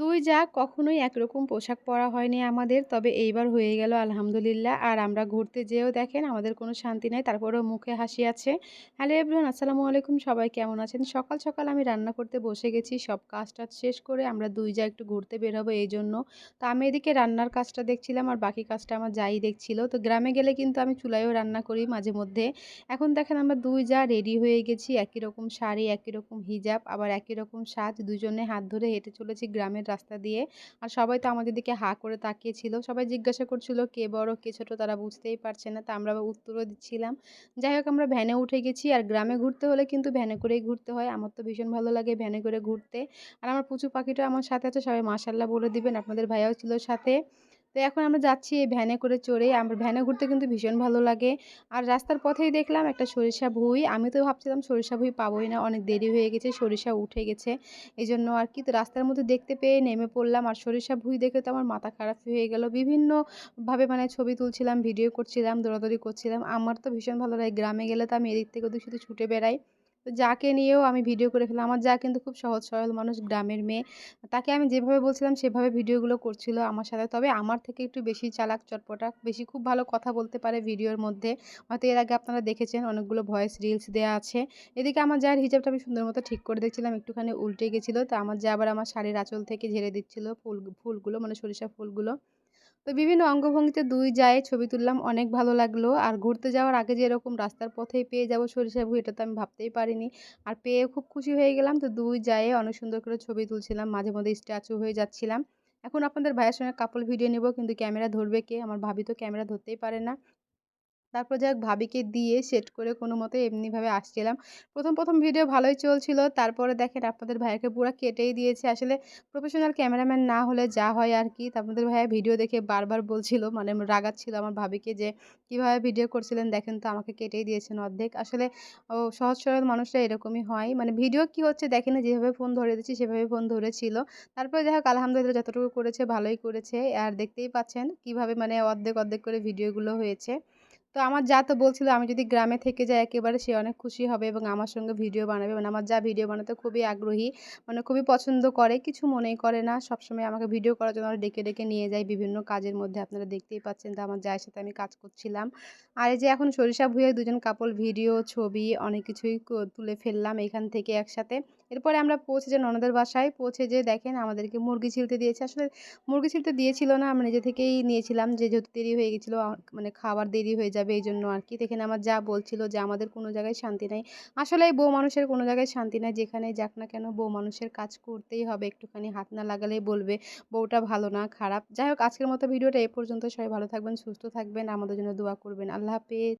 দুই যা কখনোই একরকম পোশাক পরা হয়নি আমাদের, তবে এইবার হয়ে গেল আলহামদুলিল্লাহ। আর আমরা ঘুরতে যেয়েও দেখেন আমাদের কোনো শান্তি নাই, তারপরেও মুখে হাসি আছে। হ্যালো এভরিওয়ান, আসসালামু আলাইকুম, সবাই কেমন আছেন? সকাল সকাল আমি রান্না করতে বসে গেছি, সব কাজটা শেষ করে আমরা দুই যা একটু ঘুরতে বেরোবো এই জন্য। তো আমি এদিকে রান্নার কাজটা দেখছিলাম আর বাকি কাজটা আমার যাই দেখছিল। তো গ্রামে গেলে কিন্তু আমি চুলায়ও রান্না করি মাঝে মধ্যে। এখন দেখেন আমরা দুই যা রেডি হয়ে গেছি, একই রকম শাড়ি, একই রকম হিজাব, আবার একই রকম সাজ, দুজনে হাত ধরে হেঁটে চলেছি গ্রামের রাস্তা দিয়ে। আর সবাই তো আমাদের দিকে হা করে তাকিয়েছিল। সবাই জিজ্ঞাসা করছিল, কে বড়, কে ছোট? তারা বুঝতেই পারছে না। তা আমরা উত্তরও দিচ্ছিলাম। যাই হোক, আমরা ভ্যানে উঠে গেছি। আর গ্রামে ঘুরতে হলে কিন্তু ভ্যানে করেই ঘুরতে হয়। আমার তো ভীষণ ভালো লাগে ভ্যানে করে ঘুরতে। আর আমার পুচু পাখিটা আমার সাথে আছে। সবাই মাসাল্লাহ বলে দিবেন। আপনাদের ভাইয়াও ছিল সাথে। তো এখন আমরা যাচ্ছি এই ভ্যানে করে চড়ে। আমার ভ্যানে ঘুরতে কিন্তু ভীষণ ভালো লাগে। আর রাস্তার পথেই দেখলাম একটা সরিষা ভুঁই। আমি তো ভাবছিলাম সরিষা ভুঁই পাবোই না, অনেক দেরি হয়ে গেছে, সরিষা উঠে গেছে। এই জন্য আর কি তো রাস্তার মধ্যে দেখতে পেয়ে নেমে পড়লাম। আর সরিষা ভুঁই দেখে তো আমার মাথা খারাপ হয়ে গেল। বিভিন্নভাবে মানে ছবি তুলছিলাম ভিডিও করছিলাম, দৌড়াদৌড়ি করছিলাম। আমার তো ভীষণ ভালো লাগে। গ্রামে গেলে তো আমি এদিক থেকে ওদিক শুধু ছুটে বেড়াই। তো যাকে নিয়েও আমি ভিডিও করে ফেললাম। আমার যা কিন্তু খুব সহজ সরল মানুষ, গ্রামের মেয়ে। তাকে আমি যেভাবে বলছিলাম, সেভাবে ভিডিওগুলো করছিল আমার সাথে। তবে আমার থেকে একটু বেশি চালাক, চটপটা, বেশি খুব ভালো কথা বলতে পারে ভিডিওর মধ্যে। হয়তো এর আগে আপনারা দেখেছেন, অনেকগুলো ভয়েস রিলস দেওয়া আছে। এদিকে আমার যার হিজাবটা আমি সুন্দর মতো ঠিক করে দেখছিলাম, একটুখানি উল্টে গেছিল। তো আমার যা আবার আমার শাড়ির আঁচল থেকে ঝেড়ে দিচ্ছিল ফুল, ফুলগুলো মানে সরিষা ফুলগুলো। তো বিভিন্ন অঙ্গভঙ্গিতে দুই যায়, ছবি তুললাম, অনেক ভালো লাগল। আর ঘুরতে যাওয়ার আগে যে এরকম রাস্তার পথেই পেয়ে যাব সরিষা ভুঁই, এটা তো আমি ভাবতেই পারিনি। আর পেয়ে খুব খুশি হয়ে গেলাম, তো দুই যায়, অনেক সুন্দর করে ছবি তুলছিলাম, মাঝে মধ্যে স্ট্যাচু হয়ে যাচ্ছিলাম। এখন আপনাদের ভাইয়ের সঙ্গে কাপল ভিডিও নেব, কিন্তু ক্যামেরা ধরবে কে? আমার ভাবি তো ক্যামেরা ধরতেই পারে না। তারপর যাক ভাবিকে দিয়ে সেট করে কোনো মতে এমনিভাবে আসছিলাম। প্রথম প্রথম ভিডিও ভালোই চলছিল। তারপরে দেখেন আপনাদের ভাইয়াকে পুরো কেটেই দিয়েছে। আসলে প্রফেশনাল ক্যামেরাম্যান না হলে যা হয় আর কি। আপনাদের ভাইয়া ভিডিও দেখে বারবার বলছিল মানে রাগাচ্ছিল আমার ভাবিকে যে, কীভাবে ভিডিও করছিলেন? দেখেন তো আমাকে কেটেই দিয়েছেন অর্ধেক। আসলে ও সহজ সরল মানুষরা এরকমই হয়। মানে ভিডিও কি হচ্ছে দেখেন যেভাবে ফোন ধরে দিচ্ছি, সেভাবে ফোন ধরেছিল। তারপরে যাই হোক, আলহামদুলিল্লাহ যতটুকু করেছে ভালোই করেছে। আর দেখতেই পাচ্ছেন কীভাবে মানে অর্ধেক অর্ধেক করে ভিডিওগুলো হয়েছে। তো আমার যা তো বলছিল, আমি যদি গ্রামে থেকে যাই, একেবারে সে অনেক খুশি হবে এবং আমার সঙ্গে ভিডিও বানাবে। মানে আমার যা ভিডিও বানাতে খুবই আগ্রহী মানে খুবই পছন্দ করে, কিছু মনেই করে না। সবসময় আমাকে ভিডিও করার জন্য ডেকে ডেকে নিয়ে যায় বিভিন্ন কাজের মধ্যে। আপনারা দেখতেই পাচ্ছেন তো আমার যায়ের সাথে আমি কাজ করছিলাম। আর এই যে এখন সরিষা ভুঁয়ে দুজন কাপল ভিডিও, ছবি, অনেক কিছুই তুলে ফেললাম এখান থেকে একসাথে। এরপরে আমরা পৌঁছে যে ননদের বাসায় পৌঁছে যে দেখেন আমাদেরকে মুরগি ছিলতে দিয়েছে। আসলে মুরগি ছিলতে দিয়েছিল না, আমরা নিজে থেকেই নিয়েছিলাম যে যেহেতু দেরি হয়ে গেছিল মানে খাবার দেরি হয়ে যাবে এই জন্য আর কি দেখেন আমার যা বলছিল যে আমাদের কোনো জায়গায় শান্তি নাই। আসলে বউ মানুষের কোনো জায়গায় শান্তি নাই, যেখানে যাক না কেন বউ মানুষের কাজ করতেই হবে। একটুখানি হাত না লাগালেই বলবে, বউটা ভালো না, খারাপ। যাই হোক, আজকের মতো ভিডিওটা এ পর্যন্ত। সবাই ভালো থাকবেন, সুস্থ থাকবেন, আমাদের জন্য দোয়া করবেন। আল্লাহ হাফেজ।